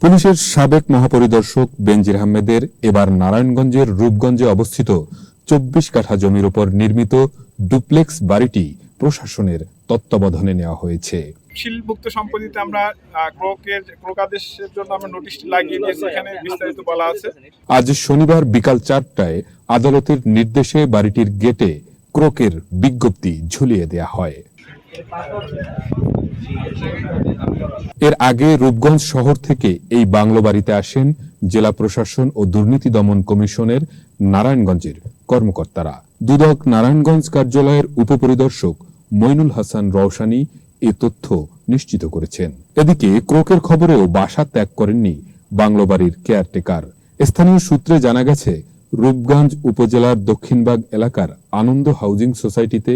পুলিশের সাবেক মহাপরিদর্শক বেনজির আহমেদের এবার নারায়ণগঞ্জের রূপগঞ্জে অবস্থিত চব্বিশ কাঠা জমির উপর নির্মিত ডুপ্লেক্স বাড়িটি প্রশাসনের তত্ত্বাবধানে নেওয়া হয়েছে। শিলভুক্ত সম্পত্তিতে আমরা ক্রোকের ক্রোকাদেশের জন্য আমরা নোটিশটি লাগিয়ে দিয়েছি এখানে বিস্তারিত বলা আছে। আজ শনিবার বিকাল চারটায় আদালতের নির্দেশে বাড়িটির গেটে ক্রোকের বিজ্ঞপ্তি ঝুলিয়ে দেয়া হয়। এর আগে রূপগঞ্জ শহর থেকে এই বাংলো বাড়িতে আসেন জেলা প্রশাসন ও দুর্নীতি দমন কমিশনের নারায়ণগঞ্জের কর্মকর্তারা। দুদক নারায়ণগঞ্জ কার্যালয়ের উপপরিদর্শক মইনুল হাসান রওশানী এ তথ্য নিশ্চিত করেছেন। এদিকে ক্রোকের খবরেও বাসা ত্যাগ করেননি বাংলো বাড়ির কেয়ারটেকার। স্থানীয় সূত্রে জানা গেছে, রূপগঞ্জ উপজেলার দক্ষিণবাগ এলাকার আনন্দ হাউজিং সোসাইটিতে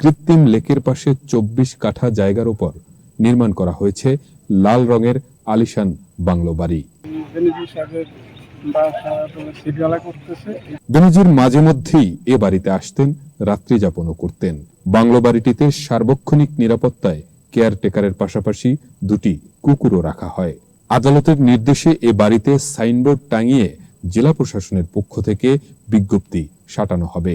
কৃত্রিম লেকের পাশে চব্বিশ কাঠা জায়গার উপর নির্মাণ করা হয়েছে লাল রঙের আলিশান বাংলো বাড়ি। বেনজির মাঝে মধ্যেই এ বাড়িতে আসতেন রাত্রি যাপনও করতেন। বাংলো বাড়িটিতে সার্বক্ষণিক নিরাপত্তায় কেয়ারটেকারের পাশাপাশি দুটি কুকুরও রাখা হয়। আদালতের নির্দেশে এ বাড়িতে সাইনবোর্ড টাঙিয়ে জেলা প্রশাসনের পক্ষ থেকে বিজ্ঞপ্তি সাটানো হবে।